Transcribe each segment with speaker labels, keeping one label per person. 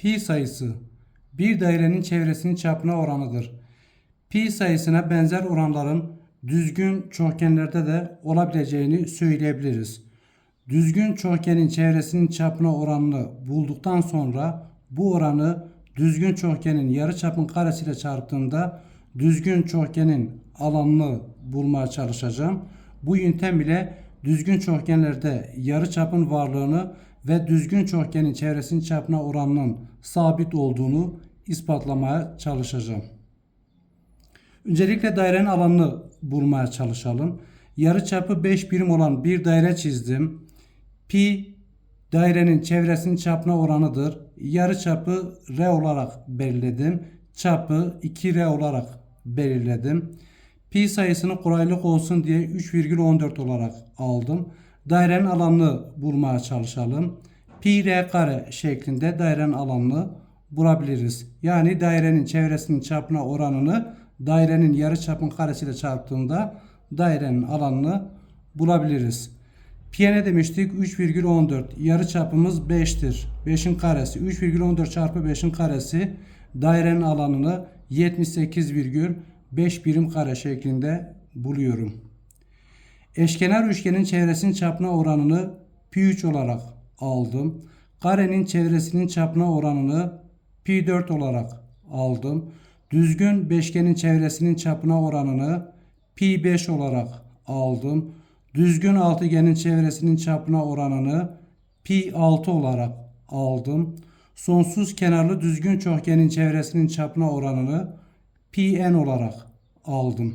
Speaker 1: pi sayısı bir dairenin çevresinin çapına oranıdır. Pi sayısına benzer oranların düzgün çokgenlerde de olabileceğini söyleyebiliriz. Düzgün çokgenin çevresinin çapına oranını bulduktan sonra bu oranı düzgün çokgenin yarıçapın karesiyle çarptığında düzgün çokgenin alanını bulmaya çalışacağım. Bu yöntem ile düzgün çokgenlerde yarıçapın varlığını ve düzgün çokgenin çevresinin çapına oranının sabit olduğunu ispatlamaya çalışacağım. Öncelikle dairenin alanını bulmaya çalışalım. Yarıçapı 5 birim olan bir daire çizdim. Pi dairenin çevresinin çapına oranıdır. Yarıçapı R olarak belirledim. Çapı 2R olarak belirledim. Pi sayısını kolaylık olsun diye 3,14 olarak aldım. Dairenin alanını bulmaya çalışalım. Pi R kare şeklinde dairenin alanını bulabiliriz. Yani dairenin çevresinin çapına oranını dairenin yarıçapın karesiyle çarptığında dairenin alanını bulabiliriz. Pi'ye ne demiştik? 3,14. Yarı çapımız 5'tir. 5'in karesi. 3,14 çarpı 5'in karesi dairenin alanını 78,5 birim kare şeklinde buluyorum. Eşkenar üçgenin çevresinin çapına oranını pi 3 olarak aldım. Karenin çevresinin çapına oranını pi 4 olarak aldım. Düzgün beşgenin çevresinin çapına oranını pi 5 olarak aldım. Düzgün altıgenin çevresinin çapına oranını pi 6 olarak aldım. Sonsuz kenarlı düzgün çokgenin çevresinin çapına oranını pi n olarak aldım.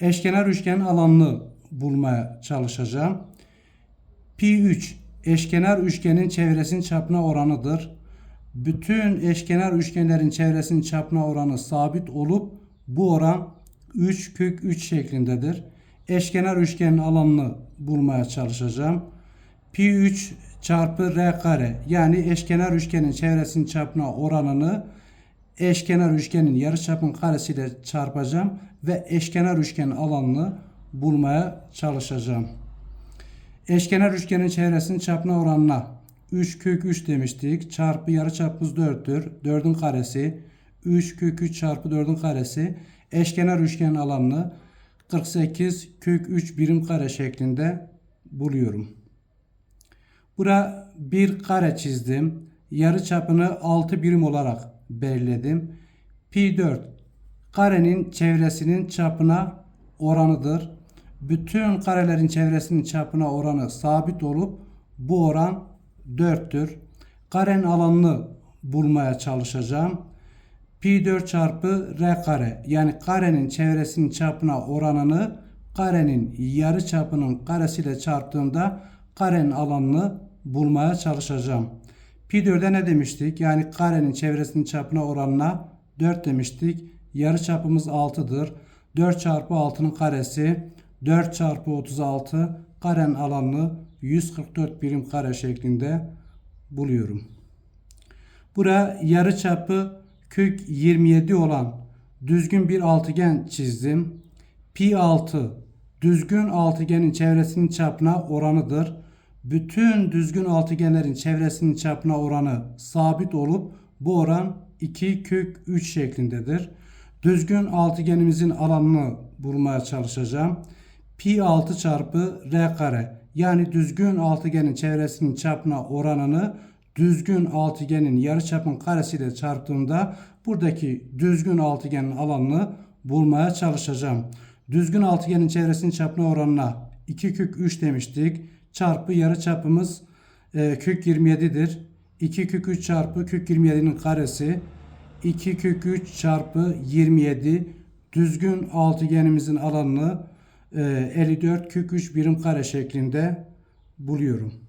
Speaker 1: Eşkenar üçgenin alanını bulmaya çalışacağım. Pi 3 eşkenar üçgenin çevresinin çapına oranıdır. Bütün eşkenar üçgenlerin çevresinin çapına oranı sabit olup bu oran 3 kök 3 şeklindedir. Eşkenar üçgenin alanını bulmaya çalışacağım. Pi 3 çarpı r kare yani eşkenar üçgenin çevresinin çapına oranını eşkenar üçgenin yarıçapın karesiyle çarpacağım ve eşkenar üçgenin alanını bulmaya çalışacağım. Eşkenar üçgenin çevresinin çapına oranına 3 kök 3 demiştik. Çarpı yarıçapımız 4'tür. 4'ün karesi 3 kök 3 çarpı 4'ün karesi eşkenar üçgenin alanını 48 kök 3 birim kare şeklinde buluyorum. Bura bir kare çizdim. Yarı çapını 6 birim olarak belirledim. Pi 4 karenin çevresinin çapına oranıdır. Bütün karelerin çevresinin çapına oranı sabit olup bu oran 4'tür. Karenin alanını bulmaya çalışacağım. Pi 4 çarpı r kare yani karenin çevresinin çapına oranını karenin yarı çapının karesiyle çarptığımda karenin alanını bulmaya çalışacağım. Pi 4'e ne demiştik? Yani karenin çevresinin çapına oranına 4 demiştik. Yarı çapımız 6'dır. 4 çarpı 6'nın karesi 4 çarpı 36 karenin alanını 144 birim kare şeklinde buluyorum. Buraya yarı çapı kök 27 olan düzgün bir altıgen çizdim. Pi 6 düzgün altıgenin çevresinin çapına oranıdır. Bütün düzgün altıgenlerin çevresinin çapına oranı sabit olup bu oran 2 kök 3 şeklindedir. Düzgün altıgenimizin alanını bulmaya çalışacağım. Pi 6 çarpı r kare yani düzgün altıgenin çevresinin çapına oranını düzgün altıgenin yarıçapın karesiyle çarptığımda buradaki düzgün altıgenin alanını bulmaya çalışacağım. Düzgün altıgenin çevresinin çapına oranına 2 kök 3 demiştik. Çarpı yarıçapımız e, kök 27'dir. 2 kök 3 çarpı kök 27'nin karesi 2 kök 3 çarpı 27 düzgün altıgenimizin alanını 54 kök 3 birim kare şeklinde buluyorum.